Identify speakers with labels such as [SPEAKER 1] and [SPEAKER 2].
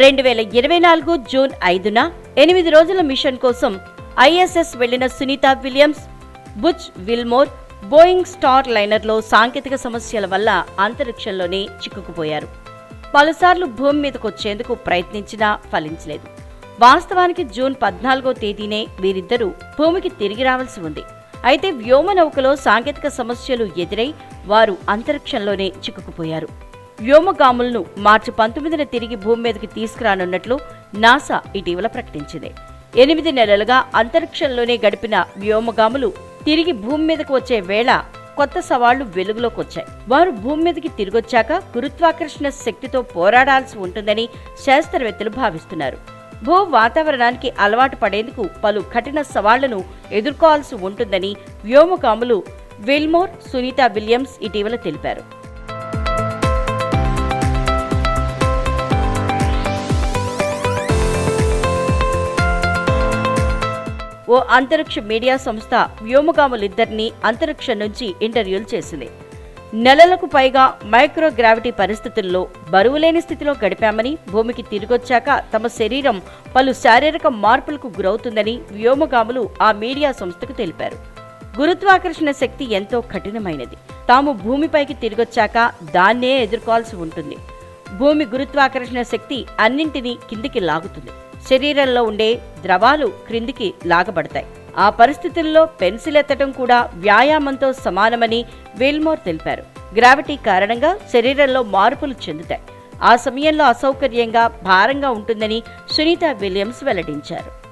[SPEAKER 1] రెండు వేల ఇరవై నాలుగు జూన్ ఐదున ఎనిమిది రోజుల మిషన్ కోసం ఐఎస్ఎస్ వెళ్ళిన Sunita Williams Butch Wilmore Boeing star లైనర్లో సాంకేతిక సమస్యల వల్ల అంతరిక్షంలోనే చిక్కుకుపోయారు. పలుసార్లు భూమి మీదకు వచ్చేందుకు ప్రయత్నించినా ఫలించలేదు. వాస్తవానికి జూన్ పద్నాలుగో తేదీనే వీరిద్దరూ భూమికి తిరిగి రావాల్సి ఉంది. అయితే వ్యోమనౌకలో సాంకేతిక సమస్యలు ఎదురై వారు అంతరిక్షంలోనే చిక్కుకుపోయారు. వ్యోమగాములను మార్చి పంతొమ్మిదిన తిరిగి భూమి మీదకి తీసుకురానున్నట్లు నాసా ఇటీవల ప్రకటించింది. ఎనిమిది నెలలుగా అంతరిక్షంలోనే గడిపిన వ్యోమగాములు తిరిగి భూమి మీదకు వచ్చే వేళ కొత్త సవాళ్ళు వెలుగులోకి వచ్చాయి. వారు భూమి మీదకి తిరిగొచ్చాక గురుత్వాకర్షణ శక్తితో పోరాడాల్సి ఉంటుందని శాస్త్రవేత్తలు భావిస్తున్నారు. భూ వాతావరణానికి అలవాటు పడేందుకు పలు కఠిన సవాళ్ళను ఎదుర్కోవాల్సి ఉంటుందని వ్యోమగాములు విల్మోర్ సునీత విలియమ్స్ ఇటీవల తెలిపారు. ఓ అంతరిక్ష మీడియా సంస్థ వ్యోమగాములిద్దరినీ అంతరిక్షం నుంచి ఇంటర్వ్యూలు చేసింది. నెలలకు పైగా మైక్రోగ్రావిటీ పరిస్థితుల్లో బరువులేని స్థితిలో గడిపామని భూమికి తిరిగొచ్చాక తమ శరీరం పలు శారీరక మార్పులకు గురవుతుందని వ్యోమగాములు ఆ మీడియా సంస్థకు తెలిపారు. గురుత్వాకర్షణ శక్తి ఎంతో కఠినమైనది. తాము భూమిపైకి తిరిగొచ్చాక దాన్నే ఎదుర్కోవాల్సి ఉంటుంది. భూమి గురుత్వాకర్షణ శక్తి అన్నింటినీ కిందికి లాగుతుంది. శరీరంలో ఉండే ద్రవాలు క్రిందికి లాగబడతాయి. ఆ పరిస్థితుల్లో పెన్సిల్ ఎత్తడం కూడా వ్యాయామంతో సమానమని విల్మోర్ తెలిపారు. గ్రావిటీ కారణంగా శరీరంలో మార్పులు చెందుతాయి. ఆ సమయంలో అసౌకర్యంగా భారంగా ఉంటుందని సునీత విలియమ్స్ వెల్లడించారు.